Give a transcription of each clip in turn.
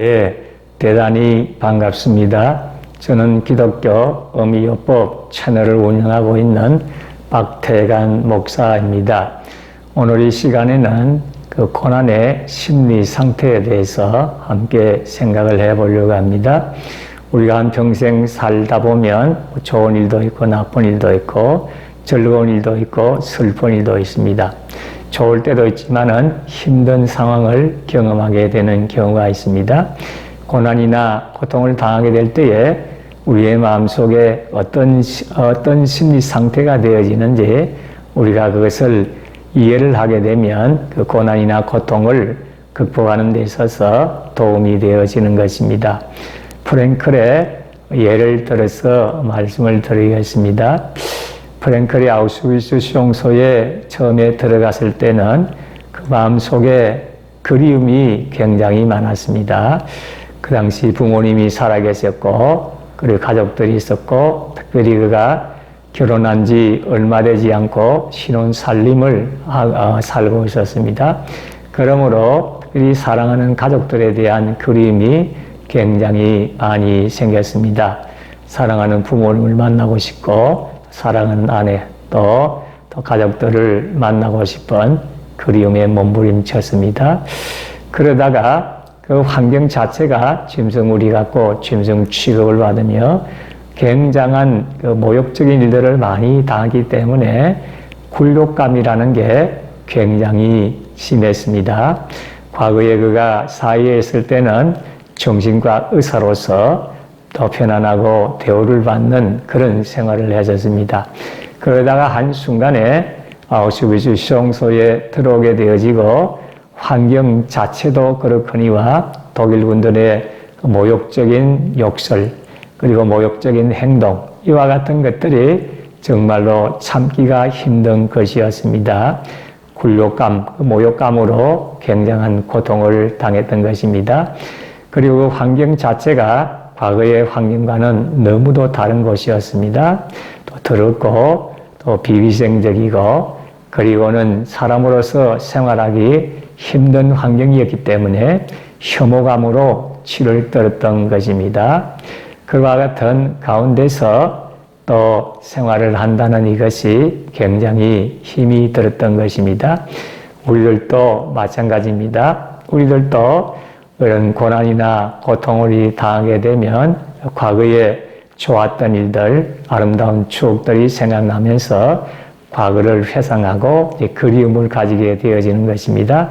예, 대단히 반갑습니다. 저는 기독교 어미요법 채널을 운영하고 있는 박태관 목사입니다. 오늘 이 시간에는 그 고난의 심리 상태에 대해서 함께 생각을 해 보려고 합니다. 우리가 한 평생 살다 보면 좋은 일도 있고 나쁜 일도 있고 즐거운 일도 있고 슬픈 일도 있습니다. 좋을 때도 있지만은 힘든 상황을 경험하게 되는 경우가 있습니다. 고난이나 고통을 당하게 될 때에 우리의 마음속에 어떤 어떤 심리 상태가 되어지는지 우리가 그것을 이해를 하게 되면 그 고난이나 고통을 극복하는 데 있어서 도움이 되어지는 것입니다. 프랭클의 예를 들어서 말씀을 드리겠습니다. 프랭클이 아우슈비츠 수용소에 처음에 들어갔을 때는 그 마음속에 그리움이 굉장히 많았습니다. 그 당시 부모님이 살아 계셨고 그리고 가족들이 있었고 특별히 그가 결혼한 지 얼마 되지 않고 신혼 살림을 어, 살고 있었습니다. 그러므로 특별히 사랑하는 가족들에 대한 그리움이 굉장히 많이 생겼습니다. 사랑하는 부모님을 만나고 싶고 사랑하는 아내 또, 또 가족들을 만나고 싶은 그리움에 몸부림쳤습니다. 그러다가 그 환경 자체가 짐승우리 같고 짐승 취급을 받으며 굉장한 그 모욕적인 일들을 많이 당하기 때문에 굴욕감이라는 게 굉장히 심했습니다. 과거에 그가 사회에 있을 때는 정신과 의사로서 더 편안하고 대우를 받는 그런 생활을 해줬습니다. 그러다가 한순간에 아우슈비츠 수용소에 들어오게 되어지고 환경 자체도 그렇거니와 독일군들의 모욕적인 욕설 그리고 모욕적인 행동 이와 같은 것들이 정말로 참기가 힘든 것이었습니다. 굴욕감, 그 모욕감으로 굉장한 고통을 당했던 것입니다. 그리고 그 환경 자체가 과거의 환경과는 너무도 다른 곳이었습니다. 또 더럽고 또 비위생적이고 그리고는 사람으로서 생활하기 힘든 환경이었기 때문에 혐오감으로 치를 떨었던 것입니다. 그와 같은 가운데서 또 생활을 한다는 이것이 굉장히 힘이 들었던 것입니다. 우리들도 마찬가지입니다. 우리들도 그런 고난이나 고통을 당하게 되면 과거에 좋았던 일들, 아름다운 추억들이 생각나면서 과거를 회상하고 그리움을 가지게 되어지는 것입니다.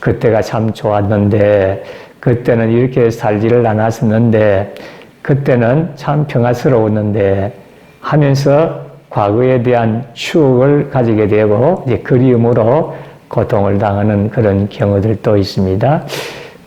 그때가 참 좋았는데, 그때는 이렇게 살지를 않았었는데, 그때는 참 평화스러웠는데 하면서 과거에 대한 추억을 가지게 되고, 그리움으로 고통을 당하는 그런 경우들도 있습니다.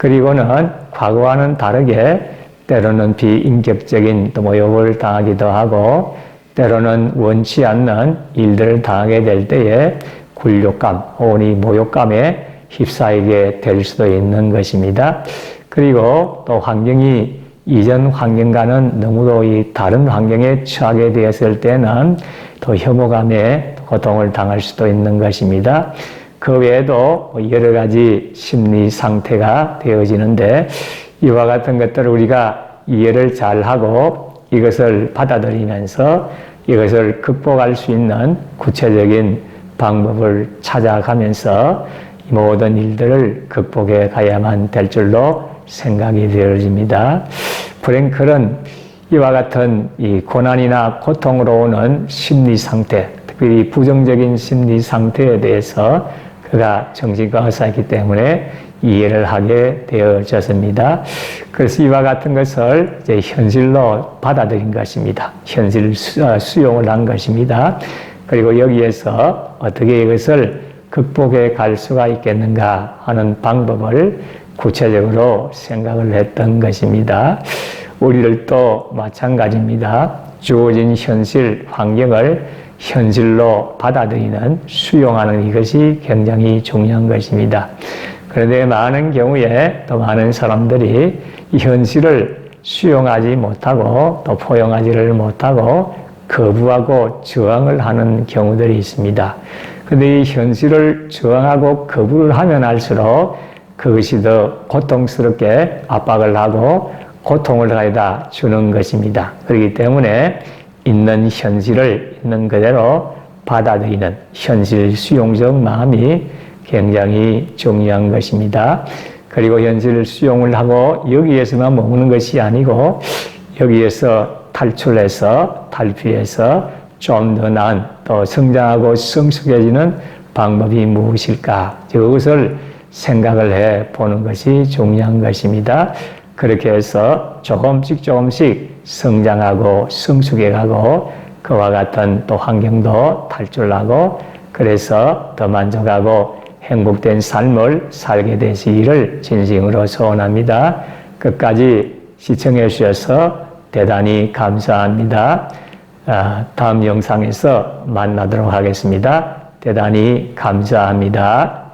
그리고는 과거와는 다르게 때로는 비인격적인 또 모욕을 당하기도 하고 때로는 원치 않는 일들을 당하게 될 때에 굴욕감 혹은 모욕감에 휩싸이게 될 수도 있는 것입니다. 그리고 또 환경이 이전 환경과는 너무도 이 다른 환경에 처하게 되었을 때는 또 혐오감에 고통을 당할 수도 있는 것입니다. 그 외에도 뭐 여러 가지 심리 상태가 되어지는데 이와 같은 것들을 우리가 이해를 잘 하고 이것을 받아들이면서 이것을 극복할 수 있는 구체적인 방법을 찾아가면서 모든 일들을 극복해 가야만 될 줄로 생각이 되어집니다. 프랭클은 이와 같은 이 고난이나 고통으로 오는 심리 상태, 특히 부정적인 심리 상태에 대해서 그가 정신과 의사이기 때문에 이해를 하게 되어졌습니다. 그래서 이와 같은 것을 이제 현실로 받아들인 것입니다. 현실 어, 수용을 한 것입니다. 그리고 여기에서 어떻게 이것을 극복해 갈 수가 있겠는가 하는 방법을 구체적으로 생각을 했던 것입니다. 우리들도 마찬가지입니다. 주어진 현실 환경을 현실로 받아들이는 수용하는 이것이 굉장히 중요한 것입니다. 그런데 많은 경우에 또 많은 사람들이 이 현실을 수용하지 못하고 또 포용하지를 못하고 거부하고 저항을 하는 경우들이 있습니다. 근데 이 현실을 저항하고 거부를 하면 할수록 그것이 더 고통스럽게 압박을 하고 고통을 가져다 주는 것입니다. 그렇기 때문에 있는 현실을 있는 그대로 받아들이는 현실 수용적 마음이 굉장히 중요한 것입니다. 그리고 현실 수용을 하고 여기에서만 머무는 것이 아니고 여기에서 탈출해서 탈피해서 좀 더 나은 또 성장하고 성숙해지는 방법이 무엇일까? 이것을 생각을 해 보는 것이 중요한 것입니다. 그렇게 해서 조금씩 조금씩 성장하고 성숙해 가고 그와 같은 또 환경도 탈출하고 그래서 더 만족하고 행복된 삶을 살게 되시기를 진심으로 소원합니다. 끝까지 시청해 주셔서 대단히 감사합니다. 아, 다음 영상에서 만나도록 하겠습니다. 대단히 감사합니다.